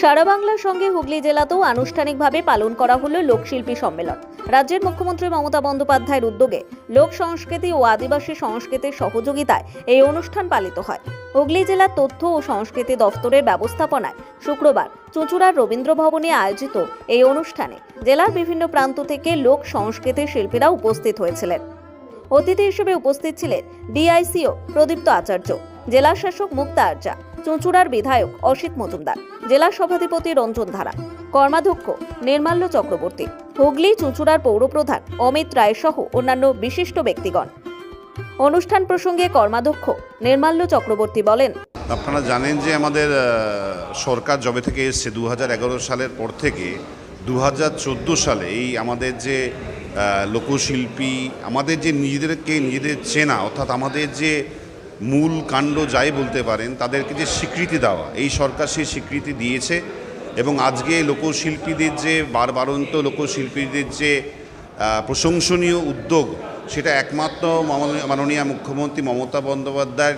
সারা বাংলার সঙ্গে হুগলি জেলাতেও আনুষ্ঠানিকভাবে পালন করা হলো লোকশিল্পী সম্মেলন। রাজ্যের মুখ্যমন্ত্রী মমতা বন্দ্যোপাধ্যায়ের উদ্যোগে লোক সংস্কৃতি ও আদিবাসী সংস্কৃতির সহযোগিতায় এই অনুষ্ঠান পালিত হয়। হুগলি জেলার তথ্য ও সংস্কৃতি দফতরের ব্যবস্থাপনায় শুক্রবার চুঁচুড়ার রবীন্দ্র ভবনে আয়োজিত এই অনুষ্ঠানে জেলার বিভিন্ন প্রান্ত থেকে লোক সংস্কৃতির শিল্পীরা উপস্থিত হয়েছিলেন। অতিথি হিসেবে উপস্থিত ছিলেন ডিআইসিও প্রদীপ্ত আচার্য, জেলা শাসক মুক্তা আর্যা, চুঁচুড়ার বিধায়ক অসিত মজুমদার, জেলা সভাধিপতি রঞ্জন ধারা, কর্মাধ্যক্ষ নির্মাল্য চক্রবর্তী, হুগলি চুঁচুড়ার পৌরপ্রধান অমিত রায় সহ অন্যান্য বিশিষ্ট ব্যক্তিগণ। অনুষ্ঠান প্রসঙ্গে কর্মাধ্যক্ষ নির্মাল্য চক্রবর্তী বলেন, আপনারা জানেন যে আমাদের সরকার জবে থেকে এসছে দু হাজার এগারো সালের পর থেকে দু হাজার চোদ্দ সালে এই আমাদের যে লোকশিল্পী, আমাদের যে নিজেদেরকে নিজেদের চেনা, অর্থাৎ আমাদের যে মূল কাণ্ড যাই বলতে পারেন, তাদেরকে যে স্বীকৃতি দেওয়া, এই সরকার সেই স্বীকৃতি দিয়েছে এবং আজকে লোকশিল্পীদের যে বারবারন্ত লোকশিল্পীদের যে প্রশংসনীয় উদ্যোগ, সেটা একমাত্র মাননীয়- মুখ্যমন্ত্রী মমতা বন্দ্যোপাধ্যায়ের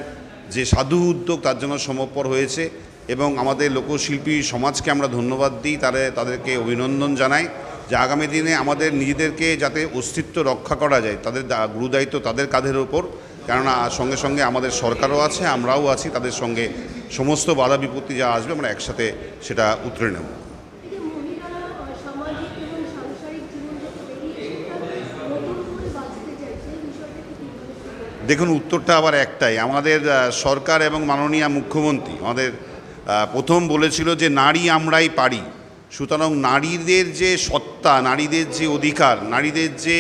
যে সাধু উদ্যোগ, তার জন্য সমর্পর হয়েছে এবং আমাদের লোকশিল্পী সমাজকে আমরা ধন্যবাদ দিই তাদের তাদেরকে অভিনন্দন জানাই। যে আগামী দিনে আমাদের নিজেদেরকে যাতে অস্তিত্ব রক্ষা করা যায়, তাদের গুরুদায়িত্ব তাদের কাঁধের ওপর কেননা সঙ্গে সঙ্গে আমাদের সরকারও আছে, আমরাও আছি, তাদের সঙ্গে সমস্ত বাধা বিপত্তি যা আসবে, আমরা একসাথে সেটা উতরে নেব? দেখুন, উত্তরটা আবার একটাই। আমাদের সরকার এবং মাননীয় মুখ্যমন্ত্রী আমাদের প্রথম বলেছিল যে, নারী আমরাই পারি। সুতরাং নারীদের যে সত্তা, নারীদের যে অধিকার, নারীদের যে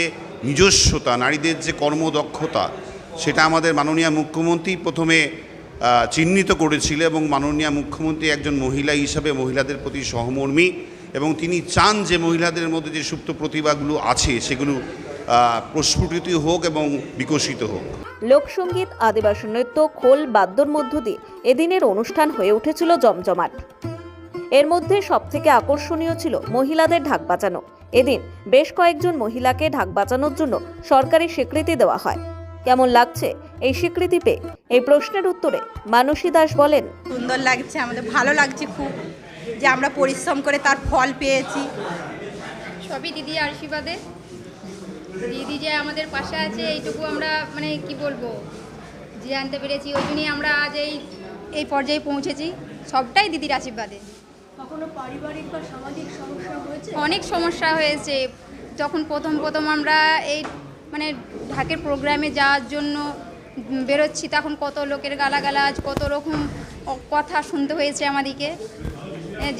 নিজস্বতা, নারীদের যে কর্মদক্ষতা, সেটা আমাদের মাননীয় মুখ্যমন্ত্রী প্রথমে চিহ্নিত করেছিল এবং মাননীয় মুখ্যমন্ত্রী একজন মহিলা হিসাবে মহিলাদের প্রতি সহমর্মী এবং তিনি চান যে মহিলাদের মধ্যে যে সুপ্ত প্রতিভাগুলো আছে, সেগুলো প্রস্ফুটিত হোক এবং বিকশিত হোক। লোকসঙ্গীত আদিবাসী নৃত্য, খোল, বাদ্যর মধ্য দিয়ে এদিনের অনুষ্ঠান হয়ে উঠেছিল জমজমাট। এর মধ্যে সবথেকে আকর্ষণীয় ছিল মহিলাদের ঢাক বাজানো। এদিন বেশ কয়েকজন মহিলাকে ঢাক বাজানোর জন্য সরকারি স্বীকৃতি দেওয়া হয়। কেমন লাগছে এই স্বীকৃতি পেয়ে? এই প্রশ্নের উত্তরে মানসী দাস বলেন সুন্দর লাগছে আমাদের ভালো লাগছে খুব যে আমরা পরিশ্রম করে তার ফল পেয়েছি। সবই দিদি আশীর্বাদে। দিদি যে আমাদের পাশে আছে এইটুকু আমরা মানে কি বলব যে জানতে পেরেছি। ওই জন্যই আমরা আজ এই এই পর্যায়ে পৌঁছেছি। সবটাই দিদির আশীর্বাদে। অনেক সমস্যা হয়েছে। যখন প্রথম প্রথম আমরা এই মানে ঢাকের প্রোগ্রামে যাওয়ার জন্য বেরোচ্ছি তখন কত লোকের গালাগালাজ কত রকম কথা শুনতে হয়েছে আমাদেরকে।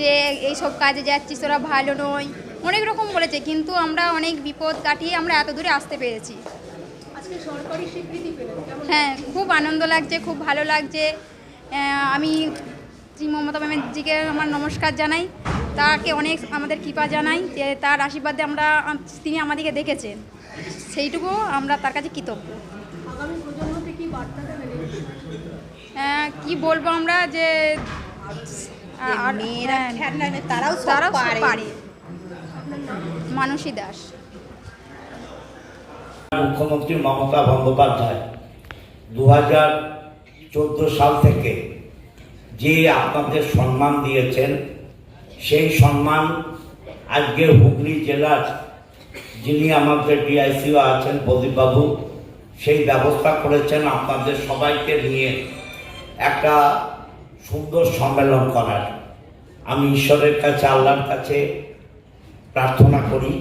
যে এই সব কাজে যাচ্ছিস তোরা ভালো নয়। অনেক রকম বলেছে কিন্তু আমরা অনেক বিপদ কাটিয়ে আমরা এত দূরে আসতে পেরেছি। হ্যাঁ খুব আনন্দ লাগছে খুব ভালো লাগছে। আমি শ্রী মমতা ম্যামেরজিকে আমার নমস্কার জানাই। তাকে অনেক আমাদের কৃপা জানাই যে তার আশীর্বাদে আমরা তিনি আমাদেরকে দেখেছেন। সেইটুকু আমরা তার কাছে কৃতজ্ঞ। আগামী প্রজন্মকে কি বলব আমরা যে হ্যাঁ, তারাও তারাও পারে। মানসী দাস। মুখ্যমন্ত্রী মমতা বন্দ্যোপাধ্যায় দু হাজার চোদ্দ সাল থেকে যে আপনাদের সম্মান দিয়েছেন, সেই সম্মান আজকে হুগলি জেলার যিনি আমাদের ডিআইসিও আছেন, প্রদীপবাবু, সেই ব্যবস্থা করেছেন আপনাদের সবাইকে নিয়ে একটা সুন্দর সম্মেলন করার। আমি ঈশ্বরের কাছে, আল্লাহর কাছে প্রার্থনা করি,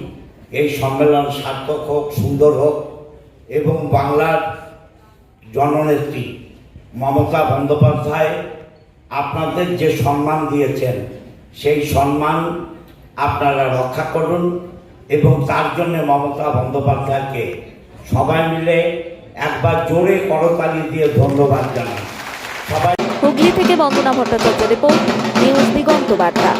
এই সম্মেলন সার্থক হোক, সুন্দর হোক, এবং বাংলার জননেত্রী মমতা বন্দ্যোপাধ্যায় আপনাদের যে সম্মান দিয়েছেন, সেই সম্মান আপনারা রক্ষা করুন এবং তার জন্য মমতা বন্দ্যোপাধ্যায়কে সবাই মিলে একবার জোরে করতালি দিয়ে ধন্যবাদ জানান সবাই হুগলি থেকে বন্দনা ভট্টাচার্য রিপোর্ট, নিউজ দিগন্ত বার্তা